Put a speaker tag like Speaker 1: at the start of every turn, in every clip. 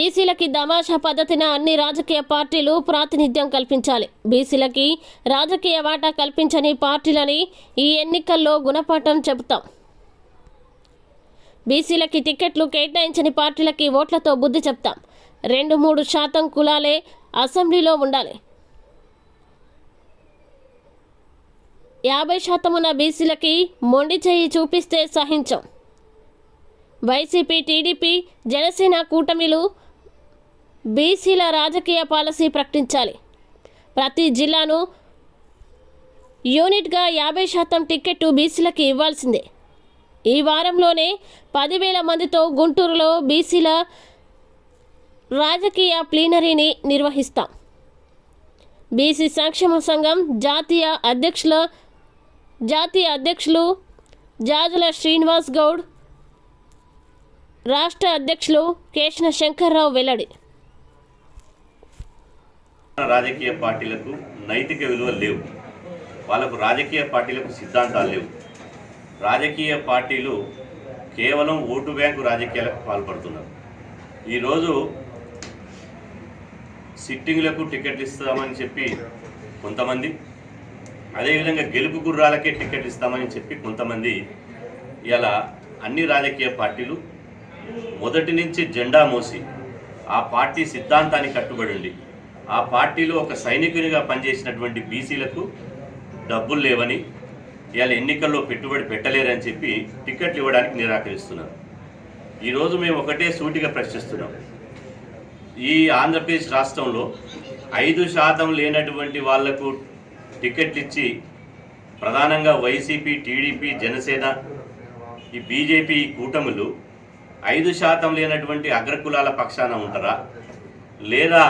Speaker 1: బీసీలకి దమాషా పద్ధతిన అన్ని రాజకీయ పార్టీలు ప్రాతినిధ్యం కల్పించాలి. బీసీలకి రాజకీయ వాటా కల్పించని పార్టీలని ఈ ఎన్నికల్లో గుణపాఠం చెబుతాం. బీసీలకి టికెట్లు కేటాయించని పార్టీలకి ఓట్లతో బుద్ధి చెప్తాం. రెండు మూడు శాతం కులాలే అసెంబ్లీలో ఉండాలి. యాభై శాతం ఉన్న బీసీలకి మొండి చేయి చూపిస్తే సహించం. వైసీపీ టీడీపీ జనసేన కూటమిలు బీసీల రాజకీయ పాలసీ ప్రకటించాలి. ప్రతి జిల్లాను యూనిట్గా యాభై శాతం టిక్కెట్టు బీసీలకి ఇవ్వాల్సిందే. ఈ వారంలోనే పదివేల మందితో గుంటూరులో బీసీల రాజకీయ ప్లీనరీని నిర్వహిస్తాం. బీసీ సంక్షేమ సంఘం జాతీయ అధ్యక్షుల జాతీయ అధ్యక్షులు జాజుల శ్రీనివాస్ గౌడ్ రాష్ట్ర అధ్యక్షులు కేశన శంకర్రావు వెల్లడి.
Speaker 2: రాజకీయ పార్టీలకు నైతిక విలువలు లేవు. వాళ్ళకు రాజకీయ పార్టీలకు సిద్ధాంతాలు లేవు. రాజకీయ పార్టీలు కేవలం ఓటు బ్యాంకు రాజకీయాలకు పాల్పడుతున్నారు. ఈరోజు సిట్టింగ్లకు టికెట్లు ఇస్తామని చెప్పి కొంతమంది అదేవిధంగా గెలుపు గుర్రాలకే టికెట్లు ఇస్తామని చెప్పి కొంతమంది ఇలా అన్ని రాజకీయ పార్టీలు మొదటి నుంచి జెండా మోసి ఆ పార్టీ సిద్ధాంతానికి కట్టుబడి ఉండి ఆ పార్టీలో ఒక సైనికునిగా పనిచేసినటువంటి బీసీలకు డబ్బులు లేవని ఇవాళ ఎన్నికల్లో పెట్టుబడి పెట్టలేరని చెప్పి టికెట్లు ఇవ్వడానికి నిరాకరిస్తున్నారు. ఈరోజు మేము ఒకటే సూటిగా ప్రశ్నిస్తున్నాం. ఈ ఆంధ్రప్రదేశ్ రాష్ట్రంలో ఐదు శాతం లేనటువంటి వాళ్ళకు టికెట్లు ఇచ్చి ప్రధానంగా వైసీపీ టీడీపీ జనసేన ఈ బీజేపీ కూటములు ఐదు శాతం లేనటువంటి అగ్రకులాల పక్షాన ఉంటారా? లేదా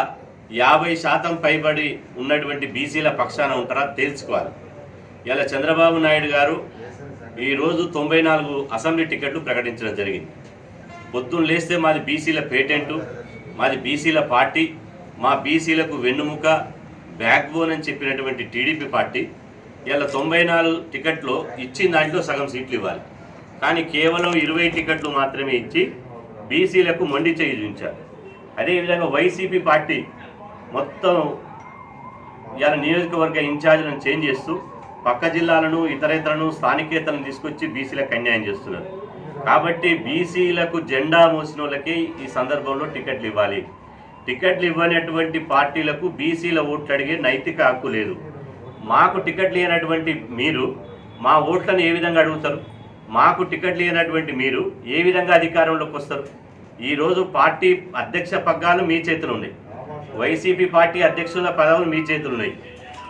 Speaker 2: యాభై శాతం పైబడి ఉన్నటువంటి బీసీల పక్షాన ఉంటారా తేల్చుకోవాలి ఇలా చంద్రబాబు నాయుడు గారు ఈరోజు తొంభై నాలుగు అసెంబ్లీ టికెట్లు ప్రకటించడం జరిగింది. పొద్దున్న లేస్తే మాది బీసీల పేటెంటు మాది బీసీల పార్టీ మా బీసీలకు వెన్నుముక బ్యాక్ బోన్ అని చెప్పినటువంటి టీడీపీ పార్టీ. ఇలా తొంభై నాలుగు టికెట్లు ఇచ్చిన దాంట్లో సగం సీట్లు ఇవ్వాలి. కానీ కేవలం ఇరవై టికెట్లు మాత్రమే ఇచ్చి బీసీలకు మొండి చేయి చూపించారు అదేవిధంగా వైసీపీ పార్టీ మొత్తం ఇవాళ నియోజకవర్గ ఇన్ఛార్జ్లను చేంజ్ చేస్తూ పక్క జిల్లాలను ఇతరేతరను స్థానికేతలను తీసుకొచ్చి బీసీలకు అన్యాయం చేస్తున్నారు. కాబట్టి బీసీలకు జెండా మోసిన వాళ్ళకి ఈ సందర్భంలో టికెట్లు ఇవ్వాలి. టికెట్లు ఇవ్వనటువంటి పార్టీలకు బీసీల ఓట్లు అడిగే నైతిక హక్కు లేదు. మాకు టికెట్లు ఇవ్వనటువంటి మీరు మా ఓట్లను ఏ విధంగా అడుగుతారు? మాకు టికెట్లు ఇవ్వనటువంటి మీరు ఏ విధంగా అధికారంలోకి వస్తారు? ఈరోజు పార్టీ అధ్యక్ష పగ్గాలు మీ చేతిలో ఉన్నాయి. వైసీపీ పార్టీ అధ్యక్షుల పదవులు మీ చేతులు ఉన్నాయి.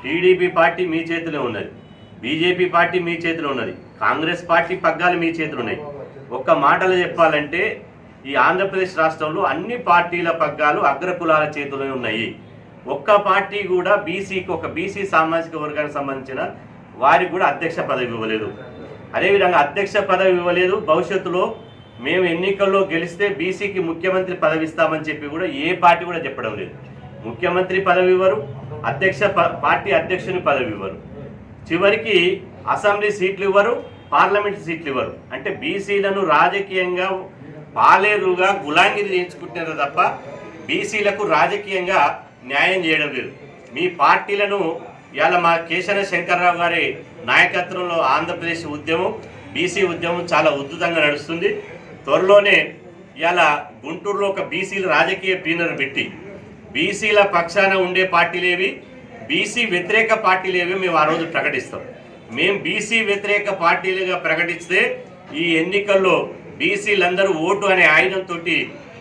Speaker 2: టీడీపీ పార్టీ మీ చేతిలో ఉన్నది. బీజేపీ పార్టీ మీ చేతిలో ఉన్నది. కాంగ్రెస్ పార్టీ పగ్గాలు మీ చేతులు ఉన్నాయి. ఒక్క మాటలో చెప్పాలంటే ఈ ఆంధ్రప్రదేశ్ రాష్ట్రంలో అన్ని పార్టీల పగ్గాలు అగ్రకులాల చేతిలో ఉన్నాయి. ఒక్క పార్టీ కూడా బీసీకి ఒక బీసీ సామాజిక వర్గానికి సంబంధించిన వారికి కూడా అధ్యక్ష పదవి ఇవ్వలేదు. అదేవిధంగా అధ్యక్ష పదవి ఇవ్వలేదు. భవిష్యత్తులో మేము ఎన్నికల్లో గెలిస్తే బీసీకి ముఖ్యమంత్రి పదవి ఇస్తామని చెప్పి కూడా ఏ పార్టీ కూడా చెప్పడం లేదు. ముఖ్యమంత్రి పదవి ఇవ్వరు అధ్యక్ష ప- పార్టీ అధ్యక్షుని పదవి ఇవ్వరు. చివరికి అసెంబ్లీ సీట్లు ఇవ్వరు పార్లమెంట్ సీట్లు ఇవ్వరు. అంటే బీసీలను రాజకీయంగా పాలేరుగా గులాంగిరి చేయించుకుంటున్నారు తప్ప బీసీలకు రాజకీయంగా న్యాయం చేయడం లేదు. మీ పార్టీలను ఇవాళ మా కేశవ శంకర్రావు గారి నాయకత్వంలో ఆంధ్రప్రదేశ్ ఉద్యమం బీసీ ఉద్యమం చాలా ఉద్ధృతంగా నడుస్తుంది. త్వరలోనే ఇవాళ గుంటూరులో ఒక బీసీలు రాజకీయ పీనర్ పెట్టి బీసీల పక్షాన ఉండే పార్టీలేవి బీసీ వ్యతిరేక పార్టీలేవి మేము ఆ రోజు ప్రకటిస్తాం. మేము బీసీ వ్యతిరేక పార్టీలుగా ప్రకటిస్తే ఈ ఎన్నికల్లో బీసీలందరూ ఓటు అనే ఆయుధంతో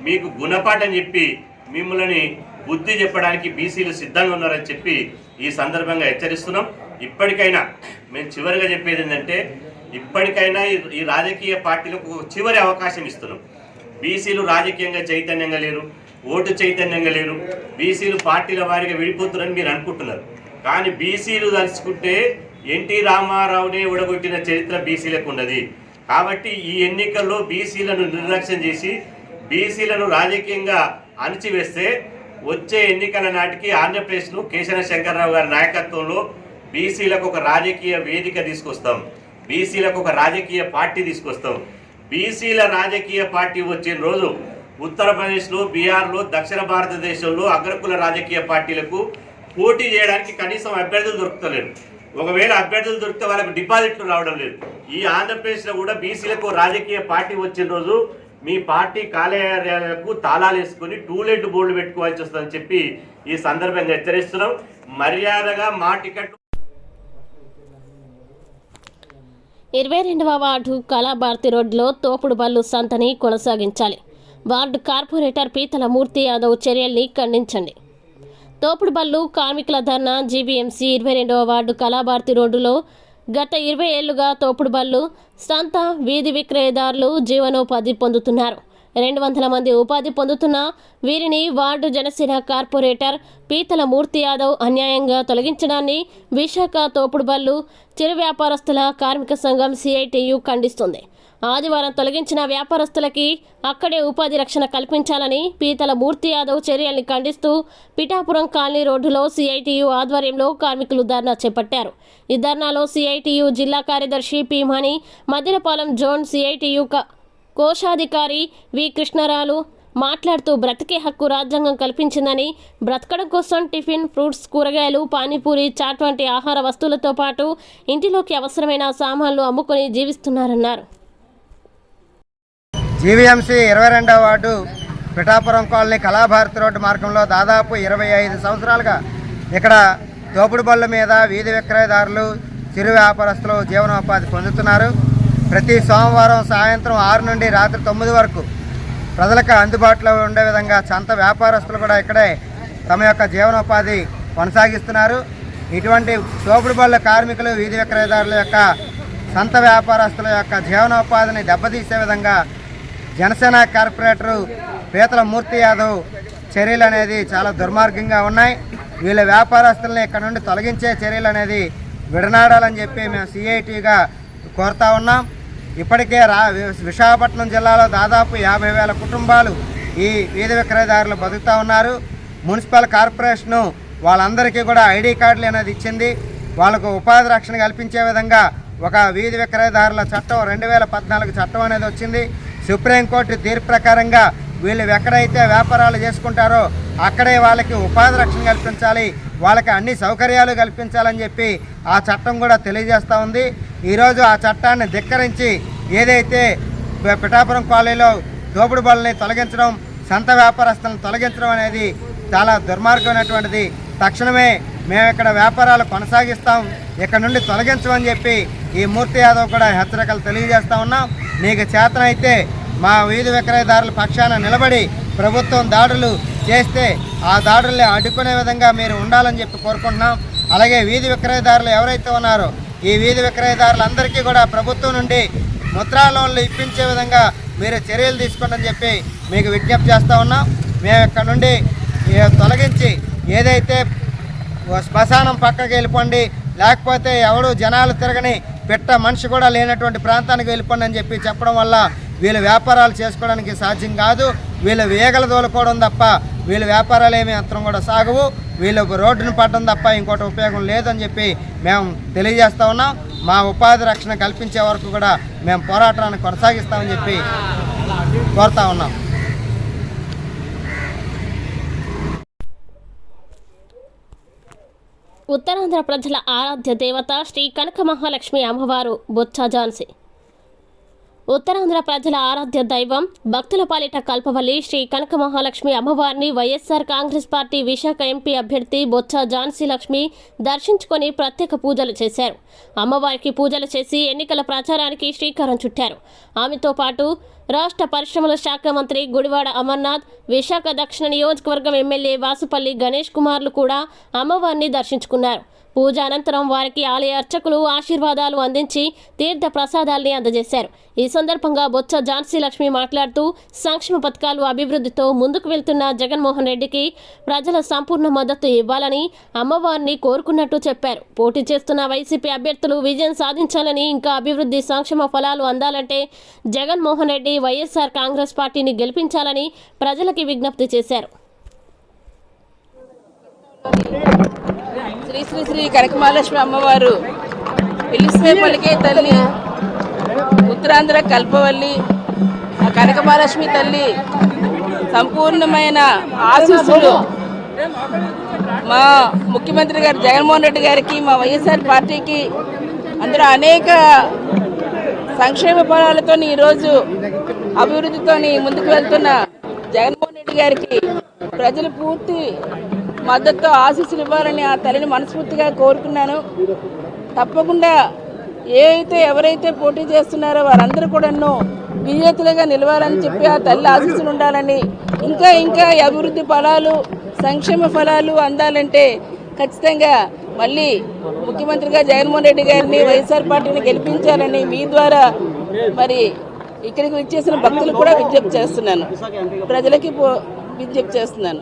Speaker 2: మీకు గుణపాఠం చెప్పి మిమ్మల్ని బుద్ధి చెప్పడానికి బీసీలు సిద్ధంగా ఉన్నారని చెప్పి ఈ సందర్భంగా హెచ్చరిస్తున్నాం. ఇప్పటికైనా మేము చివరిగా చెప్పేది ఏంటంటే ఇప్పటికైనా ఈ- రాజకీయ పార్టీలకు చివరి అవకాశం ఇస్తున్నాం. బీసీలు రాజకీయంగా చైతన్యంగా లేరు. ఓటు చైతన్యంగా లేరు. బీసీలు పార్టీల వారిగా విడిపోతున్నారని మీరు అనుకుంటున్నారు. కానీ బీసీలు తలుచుకుంటే ఎన్టీ రామారావునే ఉడగొట్టిన చరిత్ర బీసీలకు ఉన్నది. కాబట్టి ఈ ఎన్నికల్లో బీసీలను నిర్లక్ష్యం చేసి బీసీలను రాజకీయంగా అణిచివేస్తే వచ్చే ఎన్నికల నాటికి ఆంధ్రప్రదేశ్ను కేశవ శంకర్రావు గారి నాయకత్వంలో బీసీలకు ఒక రాజకీయ వేదిక తీసుకొస్తాం. బీసీలకు ఒక రాజకీయ పార్టీ తీసుకొస్తాం. బీసీల రాజకీయ పార్టీ వచ్చిన రోజు ఉత్తరప్రదేశ్లో బీహార్లో దక్షిణ భారతదేశంలో అగ్రకుల రాజకీయ పార్టీలకు పోటీ చేయడానికి కనీసం అభ్యర్థులు దొరుకుతలేరు. ఒకవేళ అభ్యర్థులు దొరికితే వాళ్ళకు డిపాజిట్లు రావడం లేదు. ఈ ఆంధ్రప్రదేశ్లో కూడా బీసీలకు రాజకీయ పార్టీ వచ్చిన రోజు మీ పార్టీ కార్యాలయాలకు తాళాలు వేసుకొని టూలెట్ బోర్డు పెట్టుకోవాల్సి వస్తుందని చెప్పి ఈ సందర్భంగా హెచ్చరిస్తున్నాం. మర్యాదగా మా టికెట్
Speaker 1: ఇరవై రెండవ వార్డు కళాభారతి రోడ్లో తోపుడు బళ్ళు సంతని కొనసాగించాలి. వార్డు కార్పొరేటర్ పీతల మూర్తి యాదవ్ చర్యల్ని ఖండించండి. తోపుడు బళ్ళు కార్మికుల ధర్నా జీబీఎంసీ ఇరవై రెండవ వార్డు కళాభారతి రోడ్డులో గత ఇరవై ఏళ్ళుగా తోపుడు బళ్ళు సంత వీధి విక్రయదారులు జీవనోపాధి పొందుతున్నారు. రెండు వందల మంది ఉపాధి పొందుతున్న వీరిని వార్డు జనసేన కార్పొరేటర్ పీతల మూర్తి యాదవ్ అన్యాయంగా తొలగించడాన్ని విశాఖ తోపుడు బళ్ళు చిరు వ్యాపారస్తుల కార్మిక సంఘం సిఐటియు ఖండిస్తుంది. ఆదివారం తొలగించిన వ్యాపారస్తులకి అక్కడే ఉపాధి రక్షణ కల్పించాలని పీతల మూర్తి యాదవ్ చర్యల్ని ఖండిస్తూ పిఠాపురం కాలనీ రోడ్డులో సిఐటియు ఆధ్వర్యంలో కార్మికులు ధర్నా చేపట్టారు. ఈ ధర్నాలో సిఐటియు జిల్లా కార్యదర్శి P Mani Madirapalem zone CITU క- కోశాధికారి వి కృష్ణరాలు మాట్లాడుతూ బ్రతికే హక్కు రాజ్యాంగం కల్పించిందని బ్రతకడం కోసం టిఫిన్ ఫ్రూట్స్ కూరగాయలు పానీపూరి చాట్ వంటి ఆహార వస్తువులతో పాటు ఇంటిలోకి అవసరమైన సామాన్లు అమ్ముకొని జీవిస్తున్నారన్నారు.
Speaker 3: జీవీఎంసీ ఇరవై రెండవ ward Pithapuram colony Kalabharati road మార్గంలో దాదాపు ఇరవై ఐదు సంవత్సరాలుగా ఇక్కడ తోపుడు బళ్ళ మీద వీధి విక్రయదారులు చిరు వ్యాపారస్తులు జీవనోపాధి పొందుతున్నారు. ప్రతి సోమవారం సాయంత్రం ఆరు నుండి రాత్రి తొమ్మిది వరకు ప్రజలకు అందుబాటులో ఉండే విధంగా సంత వ్యాపారస్తులు కూడా ఇక్కడే తమ యొక్క జీవనోపాధి కొనసాగిస్తున్నారు. ఇటువంటి తోపుడు బళ్ళ కార్మికులు వీధి విక్రయదారుల యొక్క సంత వ్యాపారస్తుల యొక్క జీవనోపాధిని దెబ్బతీసే విధంగా జనసేన కార్పొరేటరు పీతల మూర్తి యాదవ్ చర్యలు అనేది చాలా దుర్మార్గంగా ఉన్నాయి. వీళ్ళ వ్యాపారస్తుల్ని ఇక్కడ నుండి తొలగించే చర్యలు అనేది విడనాడాలని చెప్పి మేము సిఐటిగా కోరుతా ఉన్నాం. ఇప్పటికే రా విశాఖపట్నం జిల్లాలో దాదాపు యాభై వేల కుటుంబాలు ఈ వీధి విక్రయదారులు బతుకుతూ ఉన్నారు. మున్సిపల్ కార్పొరేషను వాళ్ళందరికీ కూడా ఐడి కార్డులు అనేది ఇచ్చింది. వాళ్ళకు ఉపాధి రక్షణ కల్పించే విధంగా ఒక వీధి విక్రయదారుల చట్టం రెండు వేల పద్నాలుగు చట్టం అనేది వచ్చింది. సుప్రీంకోర్టు తీర్పు ప్రకారంగా వీళ్ళు ఎక్కడైతే వ్యాపారాలు చేసుకుంటారో అక్కడే వాళ్ళకి ఉపాధి రక్షణ కల్పించాలి వాళ్ళకి అన్ని సౌకర్యాలు కల్పించాలని చెప్పి ఆ చట్టం కూడా తెలియజేస్తూ ఉంది. ఈరోజు ఆ చట్టాన్ని ధిక్కరించి ఏదైతే పిఠాపురం కాలనీలో దోపుడు బళ్ళని తొలగించడం సంత వ్యాపారస్తులను తొలగించడం అనేది చాలా దుర్మార్గమైనటువంటిది. తక్షణమే మేము ఇక్కడ వ్యాపారాలు కొనసాగిస్తాం. ఇక్కడ నుండి తొలగించమని చెప్పి ఈ మూర్తి యాదవ్ కూడా హెచ్చరికలు తెలియజేస్తా ఉన్నాం. నీకు చేతనైతే మా వీధి విక్రయదారుల పక్షాన నిలబడి ప్రభుత్వం దాడులు చేస్తే ఆ దాడుల్ని అడ్డుకునే విధంగా మీరు ఉండాలని చెప్పి కోరుకుంటున్నాం. అలాగే వీధి విక్రయదారులు ఎవరైతే ఉన్నారో ఈ వీధి విక్రయదారులందరికీ కూడా ప్రభుత్వం నుండి ముద్రా లోన్లు ఇప్పించే విధంగా మీరు చర్యలు తీసుకోండి చెప్పి మీకు విజ్ఞప్తి చేస్తూ ఉన్నాం. మేము ఇక్కడ నుండి తొలగించి ఏదైతే శ్మశానం పక్కకి వెళ్ళిపోండి. లేకపోతే ఎవడు జనాలు తిరగని పెట్ట మనిషి కూడా లేనటువంటి ప్రాంతానికి వెళ్ళిపోండి అని చెప్పి చెప్పడం వల్ల వీళ్ళు వ్యాపారాలు చేసుకోవడానికి సాధ్యం కాదు. వీళ్ళు వేగల దోలుకోవడం తప్ప వీళ్ళ వ్యాపారాలు ఏమీ అంతరం కూడా సాగవు. వీళ్ళు రోడ్డును పడడం తప్ప ఇంకోటి ఉపయోగం లేదని చెప్పి మేము తెలియజేస్తూ ఉన్నాం. మా ఉపాధి రక్షణ కల్పించే వరకు కూడా మేము పోరాటాన్ని కొనసాగిస్తామని చెప్పి కోరుతా ఉన్నాం.
Speaker 1: ఉత్తరాంధ్ర ప్రజల ఆరాధ్య దేవత శ్రీ కనక మహాలక్ష్మి అమ్మవారు బొత్స ఝాన్సీ. ఉత్తరాంధ్ర ప్రజల ఆరాధ్య దైవం భక్తుల పాలిట కల్పవల్లి శ్రీ కనక మహాలక్ష్మి అమ్మవారిని YSR Congress party Visakha MP అభ్యర్థి బొత్స ఝాన్సీ లక్ష్మి దర్శించుకొని ప్రత్యేక పూజలు చేశారు. అమ్మవారికి పూజలు చేసి ఎన్నికల ప్రచారానికి శ్రీకారం చుట్టారు. ఆమెతో పాటు రాష్ట్ర పరిశ్రమల శాఖ మంత్రి గుడివాడ అమర్నాథ్ విశాఖ దక్షిణ నియోజకవర్గం ఎమ్మెల్యే వాసుపల్లి గణేష్ కుమార్లు కూడా అమ్మవారిని దర్శించుకున్నారు. పూజ అనంతరం వారికి ఆలయ అర్చకులు ఆశీర్వాదాలు అందించి తీర్థ ప్రసాదాల్ని అందజేశారు. ఈ సందర్భంగా బొత్స ఝాన్సీ లక్ష్మి మాట్లాడుతూ సంక్షేమ పథకాలు అభివృద్ధితో ముందుకు వెళ్తున్న జగన్మోహన్ రెడ్డికి ప్రజల సంపూర్ణ మద్దతు ఇవ్వాలని అమ్మవారిని కోరుకున్నట్టు చెప్పారు. పోటీ చేస్తున్న వైసీపీ అభ్యర్థులు విజయం సాధించాలని ఇంకా అభివృద్ధి సంక్షేమ ఫలాలు అందాలంటే జగన్మోహన్ రెడ్డి వైఎస్ఆర్ కాంగ్రెస్ పార్టీని గెలిపించాలని ప్రజలకి విజ్ఞప్తి చేశారు.
Speaker 4: శ్రీ శ్రీ శ్రీ కనకమహాలక్ష్మి అమ్మవారు పిలిస్తే పలికే తల్లి ఉత్తరాంధ్ర కల్పవల్లి ఆ కనకమహాలక్ష్మి తల్లి సంపూర్ణమైన ఆశీస్సులు. మా ముఖ్యమంత్రి గారు జగన్మోహన్ రెడ్డి గారికి మా వైఎస్ఆర్ పార్టీకి అందులో అనేక సంక్షేమ ఫలాలతో ఈరోజు అభివృద్ధితో ముందుకు వెళ్తున్న జగన్మోహన్ రెడ్డి గారికి ప్రజలు పూర్తి మద్దతుతో ఆశీస్సులు ఇవ్వాలని ఆ తల్లిని మనస్ఫూర్తిగా కోరుకున్నాను. తప్పకుండా ఏ అయితే ఎవరైతే పోటీ చేస్తున్నారో వారందరూ కూడా ఎన్నో విజేతలుగా నిలవాలని చెప్పి ఆ తల్లి ఆశీస్సులు ఉండాలని. ఇంకా ఇంకా అభివృద్ధి ఫలాలు సంక్షేమ ఫలాలు అందాలంటే ఖచ్చితంగా మళ్ళీ ముఖ్యమంత్రిగా జగన్మోహన్ రెడ్డి గారిని వైఎస్ఆర్ పార్టీని గెలిపించాలని మీ ద్వారా మరి ఇక్కడికి వచ్చేసిన భక్తులు కూడా విజ్ఞప్తి చేస్తున్నాను. ప్రజలకి పో- విజ్ఞప్తి చేస్తున్నాను.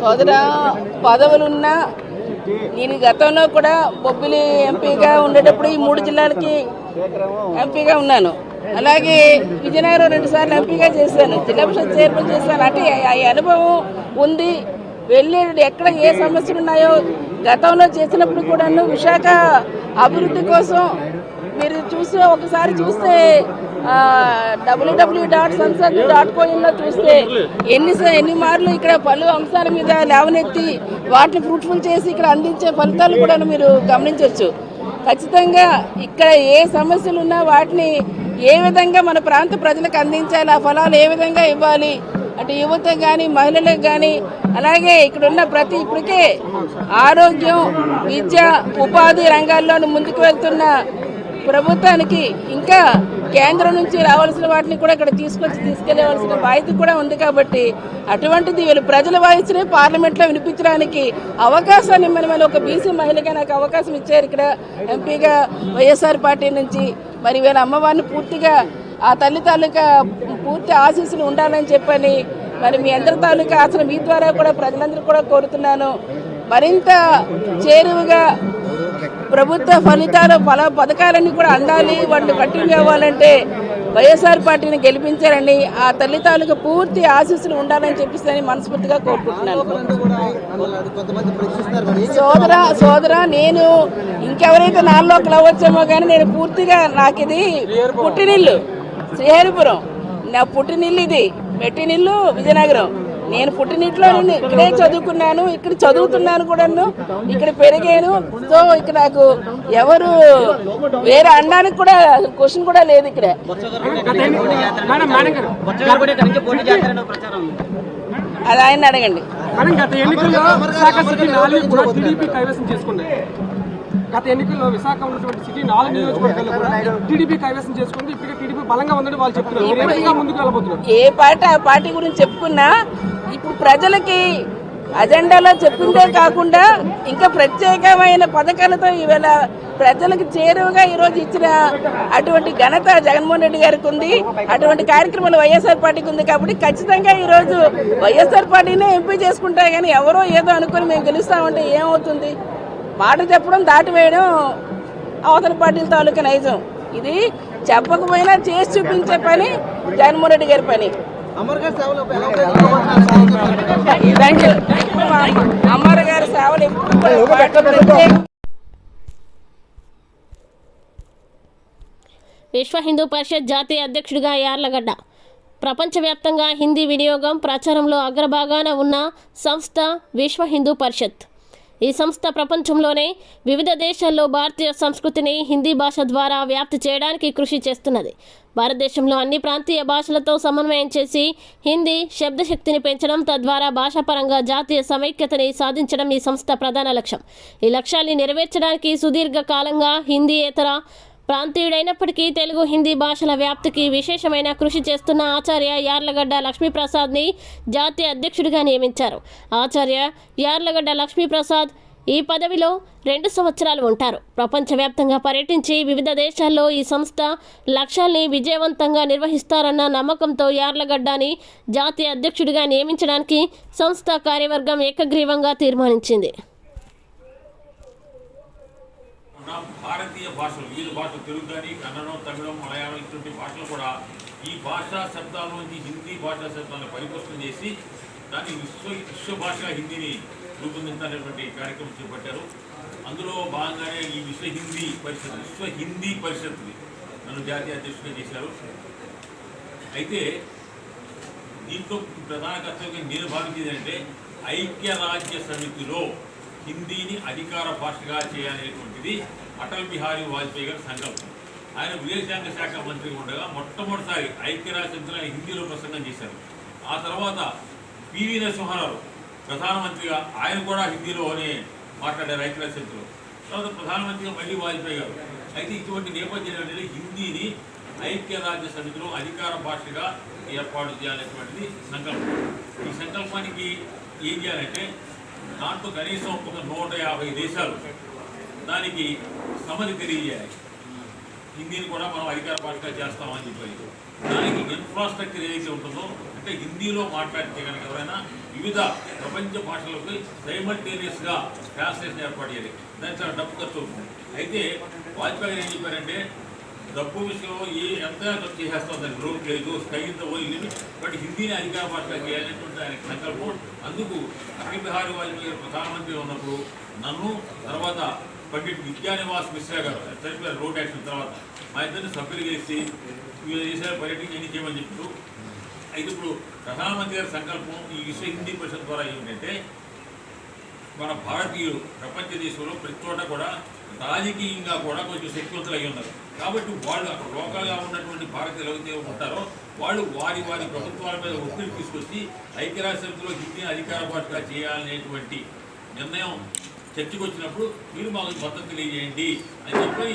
Speaker 4: సోదర పదవులున్నా నేను గతంలో కూడా బొబ్బిలి ఎంపీగా ఉండేటప్పుడు ఈ మూడు జిల్లాలకి ఎంపీగా ఉన్నాను. అలాగే విజయనగరం రెండు సార్లు ఎంపీగా చేశాను. జిల్లా పరిషత్ చైర్మన్ చేశాను. అంటే ఆ అనుభవం ఉంది. వెళ్ళే ఎక్కడ ఏ సమస్యలు ఉన్నాయో గతంలో చేసినప్పుడు కూడాను విశాఖ అభివృద్ధి కోసం మీరు చూస్తే ఒకసారి చూస్తే డబ్ల్యూడబ్ల్యూ డాట్ సంసద్ డాట్ కోయిన్లో చూస్తే ఎన్ని ఎన్ని మార్లు ఇక్కడ పలు అంశాల మీద లేవనెత్తి వాటిని ఫ్రూట్ఫుల్ చేసి ఇక్కడ అందించే ఫలితాలు కూడా మీరు గమనించవచ్చు. ఖచ్చితంగా ఇక్కడ ఏ సమస్యలు ఉన్నా వాటిని ఏ విధంగా మన ప్రాంత ప్రజలకు అందించాలి ఆ ఫలాలు ఏ విధంగా ఇవ్వాలి అంటే యువత కానీ మహిళలకు కానీ అలాగే ఇక్కడున్న ప్రతి ఇప్పటికే ఆరోగ్యం విద్య ఉపాధి రంగాల్లోనూ ముందుకు వెళ్తున్న ప్రభుత్వానికి ఇంకా కేంద్రం నుంచి రావాల్సిన వాటిని కూడా ఇక్కడ తీసుకొచ్చి తీసుకెళ్ళవలసిన బాధ్యత కూడా ఉంది కాబట్టి అటువంటిది వీళ్ళు ప్రజల వాయిస్ని పార్లమెంట్లో వినిపించడానికి అవకాశాన్ని ఇమ్మని ఒక బీసీ మహిళగా నాకు అవకాశం ఇచ్చారు ఇక్కడ ఎంపీగా వైఎస్ఆర్ పార్టీ నుంచి. మరి వీళ్ళ అమ్మవారిని పూర్తిగా ఆ తల్లి తాలూకా పూర్తి ఆశీస్సులు ఉండాలని చెప్పని మరి మీ అందరి తాలూకా అసలు మీ ద్వారా కూడా ప్రజలందరూ కూడా కోరుతున్నాను. మరింత చేరువుగా ప్రభుత్వ ఫలితాలు ఫల పథకాలన్నీ కూడా అందాలి వాటిని కంటిన్యూ అవ్వాలంటే వైఎస్ఆర్ పార్టీని గెలిపించారని ఆ తల్లి తాలూకు పూర్తి ఆశీస్సులు ఉండాలని చెప్పిస్తని మనస్ఫూర్తిగా కోరుకుంటున్నాను. సోదర సోదర నేను ఇంకెవరైతే నాలో అవ్వచ్చేమో కానీ నేను పూర్తిగా నాకు ఇది పుట్టినిల్లు. శ్రీహరిపురం. నా పుట్టినిల్లు ఇది. మెట్టినిల్లు విజయనగరం. నేను పుట్టినిట్లో నుండి ఇక్కడే చదువుకున్నాను ఇక్కడ చదువుతున్నాను కూడాను ఇక్కడ పెరిగాను. సో ఇక్కడ నాకు ఎవరు వేరే అనడానికి కూడా క్వశ్చన్ కూడా లేదు ఇక్కడ. అది ఆయన అడగండి.
Speaker 5: మనం గత ఎన్నికల్లో విశాఖ సిటీ నాలుగు కూడా టీడీపీ కైవసం చేసుకుంది గత ఎన్నికల్లో విశాఖ ఉన్నటువంటి సిటీ నాలుగు నియోజకవర్గాల్లో కూడా టీడీపీ కైవసం చేసుకుంది. ఇప్పటికే టీడీపీ బలంగా ఉందని వాళ్ళు చెప్తున్నారు. ముందుకు వెళ్ళబోతున్నారు?
Speaker 4: ఏ పార్టీ ఆ పార్టీ గురించి చెప్పుకున్నా ఇప్పుడు ప్రజలకి అజెండాలో చెప్పిందే కాకుండా ఇంకా ప్రత్యేకమైన పథకాలతో ఈవేళ ప్రజలకు చేరువగా ఈరోజు ఇచ్చిన అటువంటి ఘనత జగన్మోహన్ రెడ్డి గారికి ఉంది. అటువంటి కార్యక్రమాలు వైఎస్ఆర్ పార్టీకి ఉంది కాబట్టి ఖచ్చితంగా ఈరోజు వైఎస్ఆర్ పార్టీనే ఎంపీ చేసుకుంటా కానీ ఎవరో ఏదో అనుకుని మేము గెలుస్తామంటే ఏమవుతుంది? మాట చెప్పడం దాటివేయడం అవతల పార్టీల తాలూకా నైజం. ఇది చెప్పకపోయినా చేసి చూపించే పని జగన్మోహన్ రెడ్డి గారి పని. అమ్మారు గారి సేవలు ఎప్పుడు
Speaker 1: విశ్వ హిందూ పరిషత్ జాతీయ అధ్యక్షుడిగా యార్లగడ్డ. ప్రపంచవ్యాప్తంగా హిందీ వినియోగం ప్రచారంలో అగ్రభాగాన ఉన్న సంస్థ విశ్వ హిందూ పరిషత్. ఈ సంస్థ ప్రపంచంలోనే వివిధ దేశాల్లో భారతీయ సంస్కృతిని హిందీ భాష ద్వారా వ్యాప్తి చేయడానికి కృషి చేస్తున్నది. భారతదేశంలో అన్ని ప్రాంతీయ భాషలతో సమన్వయం చేసి హిందీ శబ్దశక్తిని పెంచడం తద్వారా భాషాపరంగా జాతీయ సమైక్యతని సాధించడం ఈ సంస్థ ప్రధాన లక్ష్యం. ఈ లక్ష్యాన్ని నెరవేర్చడానికి సుదీర్ఘ కాలంగా హిందీయేతర ప్రాంతీయుడైనప్పటికీ తెలుగు హిందీ భాషల వ్యాప్తికి విశేషమైన కృషి చేస్తున్న ఆచార్య యార్లగడ్డ లక్ష్మీప్రసాద్ని జాతీయ అధ్యక్షుడిగా నియమించారు. ఆచార్య యార్లగడ్డ లక్ష్మీప్రసాద్ ఈ పదవిలో రెండు సంవత్సరాలు ఉంటారు. ప్రపంచవ్యాప్తంగా పర్యటించి వివిధ దేశాల్లో ఈ సంస్థ లక్ష్యాల్ని విజయవంతంగా నిర్వహిస్తారన్న నమ్మకంతో యార్లగడ్డని జాతీయ అధ్యక్షుడిగా నియమించడానికి సంస్థ కార్యవర్గం ఏకగ్రీవంగా తీర్మానించింది.
Speaker 6: భారతీయ భాషలు వివిధ భాష తెలుగు కానీ కన్నడం తమిళం మలయాళం ఇటువంటి భాషలు కూడా ఈ భాషా శబ్దాల్లోంచి హిందీ భాషా శబ్దాలను పరిపుష్టం చేసి దాన్ని విశ్వ విశ్వ భాషగా హిందీని రూపొందించాలనేటువంటి కార్యక్రమం చేపట్టారు. అందులో భాగంగానే ఈ విశ్వ హిందీ పరిషత్ విశ్వ హిందీ పరిషత్ని నన్ను జాతీయ అధ్యక్షుడిగా చేశారు. అయితే దీంట్లో ప్రధాన కర్తవ్యం నేను భావించేది అంటే ఐక్యరాజ్య సమితిలో హిందీని అధికార భాషగా చేయాలనేటువంటిది అటల్ బిహారీ వాజ్పేయి గారి సంకల్పం ఆయన విదేశాంగ శాఖ మంత్రిగా ఉండగా మొట్టమొదటిసారి ఐక్యరాజ్య సమితిలో ఆయన హిందీలో ప్రసంగం చేశారు. ఆ తర్వాత పివి నరసింహారావు ప్రధానమంత్రిగా ఆయన కూడా హిందీలోనే మాట్లాడారు ఐక్యరాజ్య సమితిలో తర్వాత ప్రధానమంత్రిగా మళ్ళీ వాజ్పేయి గారు. అయితే ఇటువంటి నేపథ్యం హిందీని ఐక్యరాజ్య సమితిలో అధికార భాషగా ఏర్పాటు చేయాలనేటువంటిది సంకల్పం. ఈ సంకల్పానికి ఏం చేయాలంటే దాంట్లో కనీసం ఒక నూట యాభై దేశాలు దానికి సమ్మతి తెలియజేయాలి హిందీని కూడా మనం అధికార భాషగా చేస్తామని చెప్పారు. దానికి ఇన్ఫ్రాస్ట్రక్చర్ ఏదైతే ఉంటుందో అంటే హిందీలో మాట్లాడితే కనుక ఎవరైనా వివిధ ప్రపంచ భాషలకు సైమల్టేనియస్గా ట్రాన్స్లేషన్ ఏర్పాటు చేయాలి. దానికి చాలా డబ్బు ఖర్చు అవుతుంది. అయితే వాజ్పేయి ఏం చెప్పారంటే డబ్బు విషయంలో ఏ ఎంత ఖర్చు చేసేస్తాం దానికి రోడ్ లేదు స్కై ఇంత ఓన్లీ బట్ హిందీని అధికార భాషగా చేయాలనేటువంటి ఆయన సంకల్పం. అందుకు అటల్ బిహారీ వాజ్పేయి గారు ప్రధానమంత్రి ఉన్నప్పుడు నన్ను తర్వాత పండిట్ విద్యానివాస్ మిశ్రా గారు చనిపోయారు రోడ్ యాక్సిడెంట్ తర్వాత మా ఇద్దరిని సభ్యులు చేసి చేశారు పర్యటన ఎన్ని చేయమని చెప్పారు అయితే ఇప్పుడు ప్రధానమంత్రి గారి సంకల్పం ఈ విశ్వ హిందీ పరిషత్ ద్వారా ఏంటంటే మన భారతీయులు ప్రపంచ దేశంలో ప్రతి చోట కూడా రాజకీయంగా కూడా కొంచెం శక్తివంతులు అయి ఉన్నారు. కాబట్టి వాళ్ళు అక్కడ లోకల్గా ఉన్నటువంటి భారతీయులు ఎవరైతే ఉంటారో వాళ్ళు వారి వారి ప్రభుత్వాల మీద ఒత్తిడి తీసుకొచ్చి ఐక్యరాజ్య సమితిలో హిందీని అధికార భాషగా చేయాలనేటువంటి నిర్ణయం చర్చకు వచ్చినప్పుడు మీరు మాకు మద్దతు తెలియజేయండి అని చెప్పి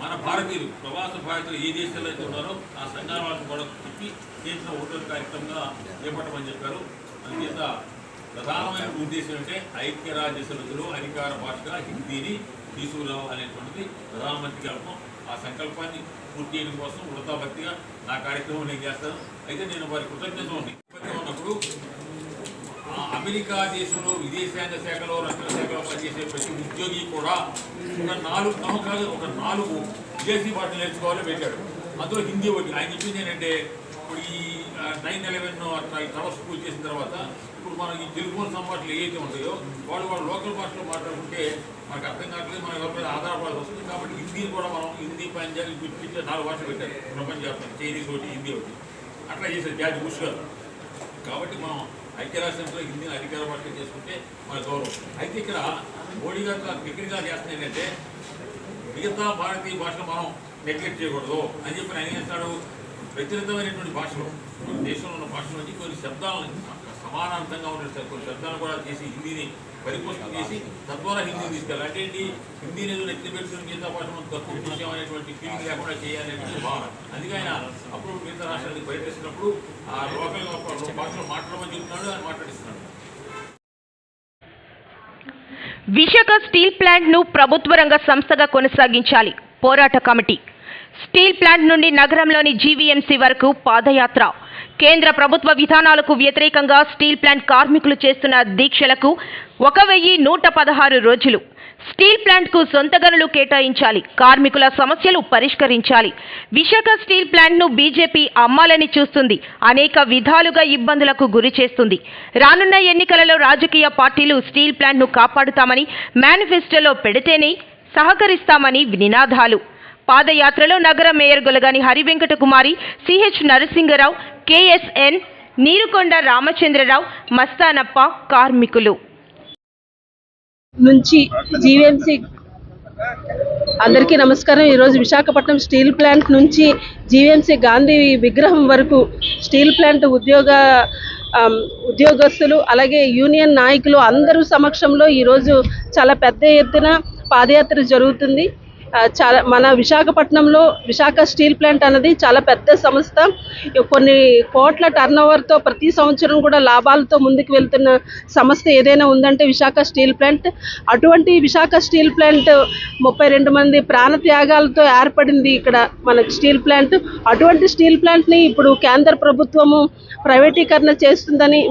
Speaker 6: మన భారతీయులు ప్రవాస భారతీయులు ఏ దేశాల్లో అయితే ఉన్నారో ఆ సంఘాల వాళ్ళకి కూడా చెప్పి చేసిన ఓటర్ కార్యక్రమంగా చేపట్టమని చెప్పారు. అందుచేత ప్రధానమైన ఉద్దేశం అంటే ఐక్యరాజ్య సమితిలో అధికార భాషగా హిందీని తీసుకురావాలనేటువంటిది ప్రధానమంత్రి కల్పం ఆ సంకల్పాన్ని పూర్తి చేయడం కోసం వృతాభక్తిగా నా కార్యక్రమం నేను చేస్తాను. అయితే నేను వారి కృతజ్ఞత ఉంది ఉన్నప్పుడు అమెరికా దేశంలో విదేశాంగ శాఖలో రక్షణ శాఖలో పనిచేసే ప్రతి ఉద్యోగి కూడా ఒక నాలుగు సంవత్సరాలు ఒక నాలుగు విదేశీ భాషలు నేర్చుకోవాలని పెట్టాడు అందులో హిందీ ఒకటి. ఆయన చెప్పింది ఏంటంటే ఇప్పుడు ఈ నైన్ ఎలెవెన్ అట్లా ఈ తర్వాత స్కూల్ చేసిన తర్వాత ఇప్పుడు మనం ఈ తెలుగు సంభాషణలు ఏవైతే ఉంటాయో వాళ్ళు వాళ్ళు లోకల్ భాషలో మాట్లాడుకుంటే మనకు అర్థం కావట్లేదు మనం ఎవరి మీద ఆధారపడాల్సి వస్తుంది. కాబట్టి హిందీని కూడా మనం హిందీ పంజాబీ గురించి నాలుగు భాషలు పెట్టారు. ప్రపంచ చైనీస్ ఒకటి హిందీ ఒకటి. అట్లా చేశారు జార్జ్ బుష్ గారు. కాబట్టి మనం ఐక్యరాష్ట్రంలో హిందీని అధికార భాష చేసుకుంటే మన గౌరవం. అయితే ఇక్కడ మోడీ గారు క్రికెట్గా చేస్తున్న ఏంటంటే మిగతా భారతీయ భాషను మనం నెగ్లెక్ట్ చేయకూడదు అని చెప్పి ఆయన చేస్తాడు? వ్యతిరేకమైనటువంటి భాషలు మన దేశంలో ఉన్న భాషల నుంచి కొన్ని శబ్దాలను సమానాంతంగా ఉన్న కొన్ని శబ్దాలు కూడా చేసి హిందీని పరిపుష్టం చేసి తద్వారా హిందీని తీసుకెళ్ళాలి. అంటే ఏంటి? హిందీని ఏదో నెత్తి పెట్టుకుని మిగతా భాష మనం తక్కువ విషయం అనేటువంటి ఫీలింగ్ లేకుండా చేయాలనేటువంటి భావన. అందుకే ఆయన అప్పుడు మిగతా రాష్ట్రానికి పర్యటిస్తున్నప్పుడు ఆ లోకల్ భాషలో మాట్లాడమని చెప్తున్నాడు అని మాట్లాడిస్తున్నాడు.
Speaker 7: విశాఖ స్టీల్ ప్లాంట్ను ప్రభుత్వ రంగ సంస్థగా కొనసాగించాలి. పోరాట కమిటీ. స్టీల్ ప్లాంట్ నుండి నగరంలోని జీవీఎంసీ వరకు పాదయాత్ర. కేంద్ర ప్రభుత్వ విధానాలకు వ్యతిరేకంగా స్టీల్ ప్లాంట్ కార్మికులు చేస్తున్న దీక్షలకు ఒక వెయ్యి నూట పదహారు రోజులు. స్టీల్ ప్లాంట్కు సొంత గనులు కేటాయించాలి. కార్మికుల సమస్యలు పరిష్కరించాలి. విశాఖ స్టీల్ ప్లాంట్ను బీజేపీ అమ్మాలని చూస్తుంది. అనేక విధాలుగా ఇబ్బందులకు గురి చేస్తుంది. రానున్న ఎన్నికలలో రాజకీయ పార్టీలు స్టీల్ ప్లాంట్ను కాపాడుతామని మేనిఫెస్టోలో పెడితేనే సహకరిస్తామని నినాదాలు. పాదయాత్రలో నగర mayor Golagani Harivenkata Kumari CH Narasingarao KSN Neerukonda Ramachandrarao Mastanappa కార్మికులు.
Speaker 8: నుంచి జీవీఎంసీ అందరికీ నమస్కారం. ఈరోజు విశాఖపట్నం స్టీల్ ప్లాంట్ నుంచి జీవీఎంసీ గాంధీ విగ్రహం వరకు స్టీల్ ప్లాంట్ ఉద్యోగ ఉద్యోగస్తులు అలాగే యూనియన్ నాయకులు అందరూ సమక్షంలో ఈరోజు చాలా పెద్ద ఎత్తున పాదయాత్ర జరుగుతుంది. చాలా మన విశాఖపట్నంలో విశాఖ స్టీల్ ప్లాంట్ అనేది చాలా పెద్ద సంస్థ. కొన్ని కోట్ల టర్న్ ఓవర్తో ప్రతి సంవత్సరం కూడా లాభాలతో ముందుకు వెళ్తున్న సంస్థ ఏదైనా ఉందంటే విశాఖ స్టీల్ ప్లాంట్. అటువంటి విశాఖ స్టీల్ ప్లాంట్ ముప్పై రెండు మంది ప్రాణత్యాగాలతో ఏర్పడింది ఇక్కడ మన స్టీల్ ప్లాంట్. అటువంటి స్టీల్ ప్లాంట్ని ఇప్పుడు కేంద్ర ప్రభుత్వము ప్రైవేటీకరణ చేస్తుందని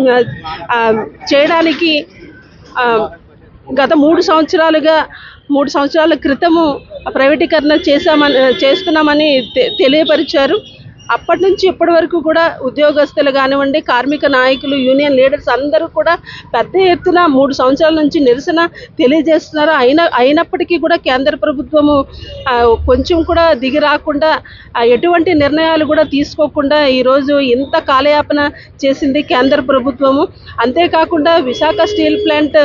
Speaker 8: చేయడానికి గత మూడు సంవత్సరాలుగా మూడు సంవత్సరాల క్రితము ప్రైవేటీకరణ చేశామని చేస్తున్నామని తెలియపరిచారు. అప్పటి నుంచి ఇప్పటి వరకు కూడా ఉద్యోగస్తులు కానివ్వండి కార్మిక నాయకులు యూనియన్ లీడర్స్ అందరూ కూడా పెద్ద ఎత్తున మూడు సంవత్సరాల నుంచి నిరసన తెలియజేస్తున్నారు. అయిన అయినప్పటికీ కూడా కేంద్ర ప్రభుత్వము కొంచెం కూడా దిగి రాకుండా ఎటువంటి నిర్ణయాలు కూడా తీసుకోకుండా ఈరోజు ఇంత కాలయాపన చేసింది కేంద్ర ప్రభుత్వము. అంతేకాకుండా విశాఖ స్టీల్ ప్లాంట్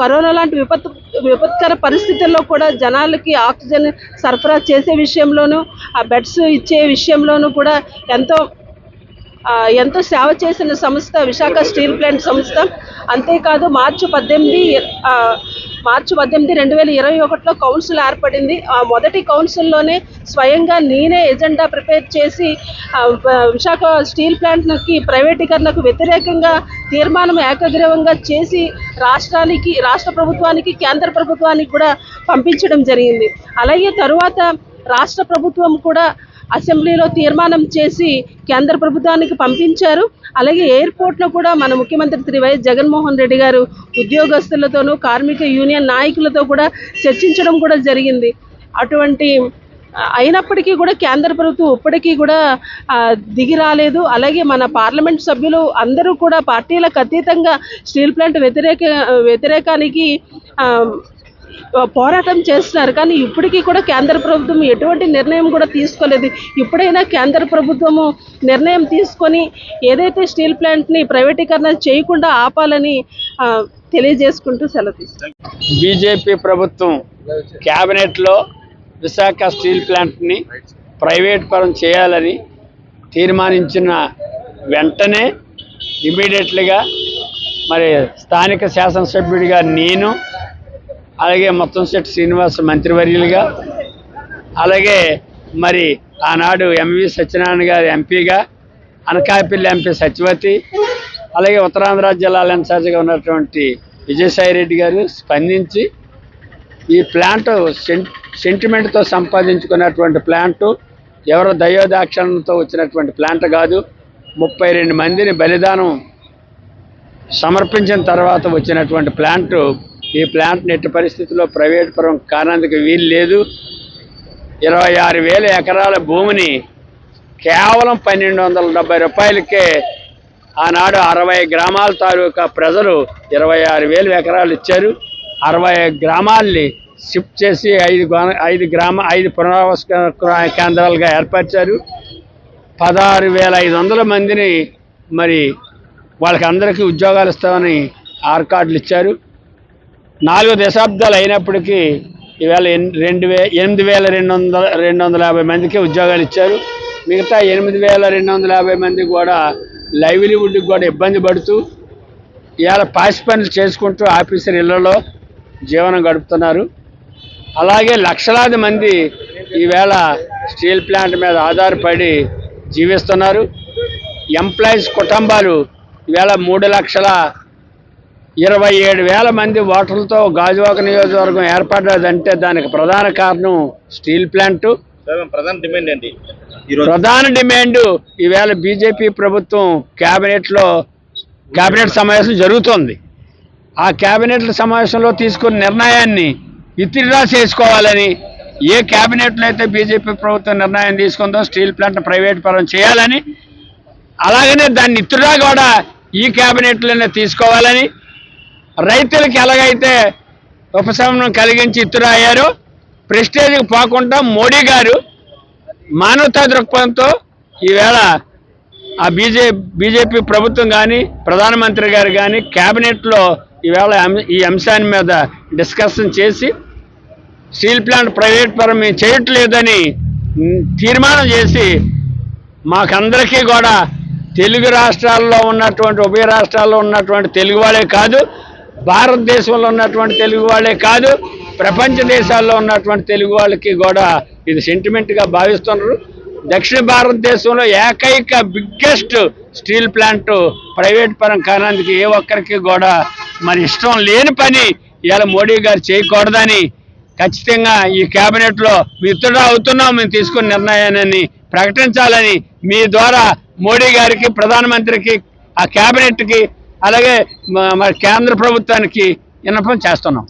Speaker 8: కరోనా లాంటి విపత్తు విపత్కర పరిస్థితుల్లో కూడా జనాలకి ఆక్సిజన్ సరఫరా చేసే విషయంలోనూ ఆ బెడ్స్ ఇచ్చే విషయంలోనూ కూడా ఎంతో ఎంతో సేవ చేసిన సంస్థ విశాఖ స్టీల్ ప్లాంట్ సంస్థ. అంతేకాదు మార్చి పద్దెనిమిది మార్చి పద్దెనిమిది రెండు వేల ఇరవై ఒకటిలో కౌన్సిల్ ఏర్పడింది. ఆ మొదటి కౌన్సిల్లోనే స్వయంగా నేనే ఎజెండా ప్రిపేర్ చేసి విశాఖ స్టీల్ ప్లాంట్కి ప్రైవేటీకరణకు వ్యతిరేకంగా తీర్మానం ఏకగ్రీవంగా చేసి రాష్ట్రానికి రాష్ట్ర ప్రభుత్వానికి కేంద్ర ప్రభుత్వానికి కూడా పంపించడం జరిగింది. అలాగే తరువాత రాష్ట్ర ప్రభుత్వం కూడా అసెంబ్లీలో తీర్మానం చేసి కేంద్ర ప్రభుత్వానికి పంపించారు. అలాగే ఎయిర్పోర్ట్లో కూడా మన ముఖ్యమంత్రి శ్రీ వైఎస్ జగన్మోహన్ రెడ్డి గారు ఉద్యోగస్తులతోనూ కార్మిక యూనియన్ నాయకులతో కూడా చర్చించడం కూడా జరిగింది. అటువంటి అయినప్పటికీ కూడా కేంద్ర ప్రభుత్వం ఇప్పటికీ కూడా దిగి రాలేదు. అలాగే మన పార్లమెంట్ సభ్యులు అందరూ కూడా పార్టీలకు అతీతంగా స్టీల్ ప్లాంట్ వ్యతిరేక వ్యతిరేకానికి పోరాటం చేస్తున్నారు. కానీ ఇప్పటికీ కూడా కేంద్ర ప్రభుత్వం ఎటువంటి నిర్ణయం కూడా తీసుకోలేదు. ఇప్పుడైనా కేంద్ర ప్రభుత్వము నిర్ణయం తీసుకొని ఏదైతే స్టీల్ ప్లాంట్ని ప్రైవేటీకరణ చేయకుండా ఆపాలని తెలియజేసుకుంటూ సెలవు తీసుకుంటాను
Speaker 9: బీజేపీ ప్రభుత్వం క్యాబినెట్లో విశాఖ స్టీల్ ప్లాంట్ని ప్రైవేట్ పరం చేయాలని తీర్మానించిన వెంటనే ఇమీడియట్లీగా మరి స్థానిక శాసనసభ్యుడిగా నేను అలాగే మొత్తం శెట్టి శ్రీనివాస్ మంత్రివర్యులుగా అలాగే మరి ఆనాడు ఎంవి సత్యనారాయణ గారి ఎంపీగా అనకాపల్లి ఎంపీ సత్యవతి అలాగే ఉత్తరాంధ్ర జిల్లాల ఇన్ఛార్జిగా ఉన్నటువంటి విజయసాయి రెడ్డి గారు స్పందించి ఈ ప్లాంట్ సెంట్ సెంటిమెంట్తో సంపాదించుకున్నటువంటి ప్లాంటు ఎవరు దయోదాక్షణతో వచ్చినటువంటి ప్లాంట్ కాదు. ముప్పై రెండు మందిని బలిదానం సమర్పించిన తర్వాత వచ్చినటువంటి ప్లాంట్ ఈ ప్లాంట్ ఎట్టి పరిస్థితుల్లో ప్రైవేట్ పరం కానందుకు వీలు లేదు. ఇరవై ఆరు వేల ఎకరాల భూమిని కేవలం పన్నెండు వందల డెబ్బై రూపాయలకే ఆనాడు అరవై గ్రామాల తాలూకా ప్రజలు ఇరవై ఆరు వేలు ఎకరాలు ఇచ్చారు. అరవై గ్రామాల్ని షిఫ్ట్ చేసి ఐదు ఐదు గ్రామ ఐదు పునరావాస కేంద్రాలుగా ఏర్పరిచారు. పదహారు వేల ఐదు వందల మందిని మరి వాళ్ళకి అందరికీ ఉద్యోగాలు ఇస్తామని ఆర్కార్డులు ఇచ్చారు. నాలుగు దశాబ్దాలు అయినప్పటికీ ఈవేళ రెండు వే ఎనిమిది వేల రెండు వందల రెండు వందల యాభై మందికి ఉద్యోగాలు ఇచ్చారు. మిగతా ఎనిమిది వేల రెండు వందల యాభై మంది కూడా లైవ్లీవుడ్కి కూడా ఇబ్బంది పడుతూ ఇవాళ పాసి పనులు చేసుకుంటూ ఆఫీసర్ ఇళ్ళలో జీవనం గడుపుతున్నారు. అలాగే లక్షలాది మంది ఈవేళ స్టీల్ ప్లాంట్ మీద ఆధారపడి జీవిస్తున్నారు. ఎంప్లాయీస్ కుటుంబాలు ఈవేళ మూడు లక్షల ఇరవై ఏడు వేల మంది ఓటర్లతో గాజువాక నియోజకవర్గం ఏర్పడ్డదంటే దానికి ప్రధాన కారణం స్టీల్ ప్లాంటు.
Speaker 10: ప్రధాన డిమాండ్ ఏంటి?
Speaker 9: ప్రధాన డిమాండ్ ఈవేళ బీజేపీ ప్రభుత్వం క్యాబినెట్లో క్యాబినెట్ సమావేశం జరుగుతోంది. ఆ క్యాబినెట్ సమావేశంలో తీసుకున్న నిర్ణయాన్ని విత్డ్రా చేసుకోవాలని ఏ క్యాబినెట్లో అయితే బీజేపీ ప్రభుత్వం నిర్ణయం తీసుకుందో స్టీల్ ప్లాంట్ ప్రైవేట్ పరం చేయాలని అలాగనే దాన్ని ఇత్తుడా కూడా ఈ క్యాబినెట్లోనే తీసుకోవాలని రైతులకు ఎలాగైతే ఉపశమనం కలిగించి ఇత్తుడా ప్రెస్టేజ్కి పోకుండా మోడీ గారు మానవతా దృక్పథంతో ఈవేళ ఆ బీజే బీజేపీ ప్రభుత్వం కానీ ప్రధానమంత్రి గారు కానీ క్యాబినెట్లో ఈవేళ ఈ అంశాన్ని మీద డిస్కషన్ చేసి స్టీల్ ప్లాంట్ ప్రైవేట్ పరం మేము చేయట్లేదని తీర్మానం చేసి మాకందరికీ కూడా తెలుగు రాష్ట్రాల్లో ఉన్నటువంటి ఉభయ రాష్ట్రాల్లో ఉన్నటువంటి తెలుగు వాళ్ళే కాదు భారతదేశంలో ఉన్నటువంటి తెలుగు వాళ్ళే కాదు ప్రపంచ దేశాల్లో ఉన్నటువంటి తెలుగు వాళ్ళకి కూడా ఇది సెంటిమెంట్గా భావిస్తున్నారు. దక్షిణ భారతదేశంలో ఏకైక బిగ్గెస్ట్ స్టీల్ ప్లాంట్ ప్రైవేట్ పరం కానందుకు ఏ ఒక్కరికి కూడా మరి ఇష్టం లేని పని ఇవాళ మోడీ గారు చేయకూడదని ఖచ్చితంగా ఈ కేబినెట్లో విత్డ్రా అవుతున్నాం మేము తీసుకున్న నిర్ణయాన్ని ప్రకటించాలని మీ ద్వారా మోడీ గారికి ప్రధానమంత్రికి ఆ కేబినెట్కి అలాగే మన కేంద్ర ప్రభుత్వానికి విన్నపం చేస్తున్నాం.